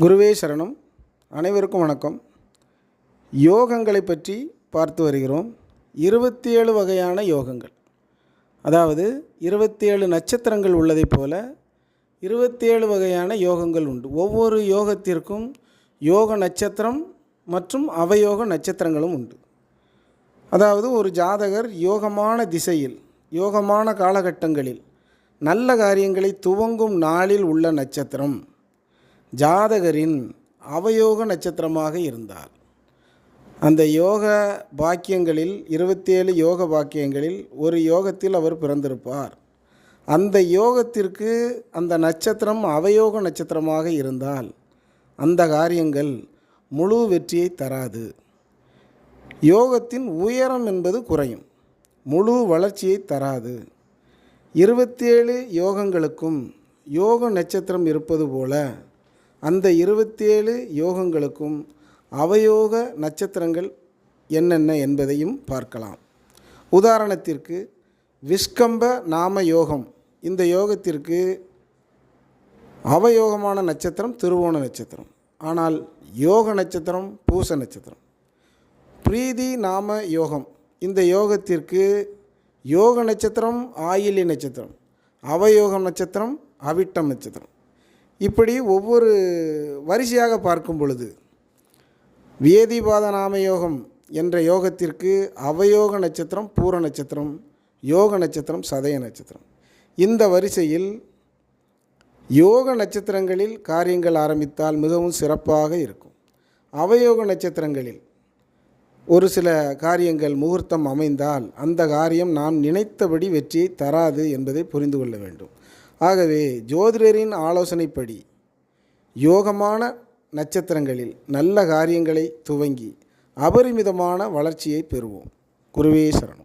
குருவே சரணம். அனைவருக்கும் வணக்கம். யோகங்களை பற்றி பார்த்து வருகிறோம். இருபத்தி ஏழு வகையான யோகங்கள். அதாவது இருபத்தி ஏழு நட்சத்திரங்கள் உள்ளதைப் போல இருபத்தி ஏழு வகையான யோகங்கள் உண்டு. ஒவ்வொரு யோகத்திற்கும் யோக நட்சத்திரம் மற்றும் அவயோக நட்சத்திரங்களும் உண்டு. அதாவது ஒரு ஜாதகர் யோகமான திசையில் யோகமான காலகட்டங்களில் நல்ல காரியங்களை துவங்கும் நாளில் உள்ள நட்சத்திரம். ஜாதகரின் அவயோக நட்சத்திரமாக இருந்தார். அந்த யோக பாக்கியங்களில் இருபத்தேழு யோக பாக்கியங்களில் ஒரு யோகத்தில் அவர் பிறந்திருப்பார். அந்த யோகத்திற்கு அந்த நட்சத்திரம் அவயோக நட்சத்திரமாக இருந்தால் அந்த காரியங்கள் முழு வெற்றியை தராது. யோகத்தின் உயரம் என்பது குறையும் முழு வளர்ச்சியை தராது. இருபத்தேழு யோகங்களுக்கும் யோக நட்சத்திரம் இருப்பது போல அந்த இருபத்தேழு யோகங்களுக்கும் அவயோக நட்சத்திரங்கள் என்னென்ன என்பதையும் பார்க்கலாம். உதாரணத்திற்கு விஸ்கம்ப நாம யோகம். இந்த யோகத்திற்கு அவயோகமான நட்சத்திரம் திருவோண நட்சத்திரம். ஆனால் யோக நட்சத்திரம் பூச நட்சத்திரம். பிரீதி நாம யோகம். இந்த யோகத்திற்கு யோக நட்சத்திரம் ஆயிலி நட்சத்திரம். அவயோக நட்சத்திரம் அவிட்டம் நட்சத்திரம். இப்படி ஒவ்வொரு வரிசையாக பார்க்கும் பொழுது வேதிபாத நாம யோகம் என்ற யோகத்திற்கு அவயோக நட்சத்திரம் பூர நட்சத்திரம் யோக நட்சத்திரம் சதய நட்சத்திரம். இந்த வரிசையில் யோக நட்சத்திரங்களில் காரியங்கள் ஆரம்பித்தால் மிகவும் சிறப்பாக இருக்கும். அவயோக நட்சத்திரங்களில் ஒரு சில காரியங்கள் முகூர்த்தம் அமைந்தால் அந்த காரியம் நாம் நினைத்தபடி வெற்றியை தராது என்பதை புரிந்து கொள்ள வேண்டும். ஆகவே ஜோதிடரின் ஆலோசனைப்படி யோகமான நட்சத்திரங்களில் நல்ல காரியங்களை துவங்கி அபரிமிதமான வளர்ச்சியை பெறுவோம். குருவே சரணம்.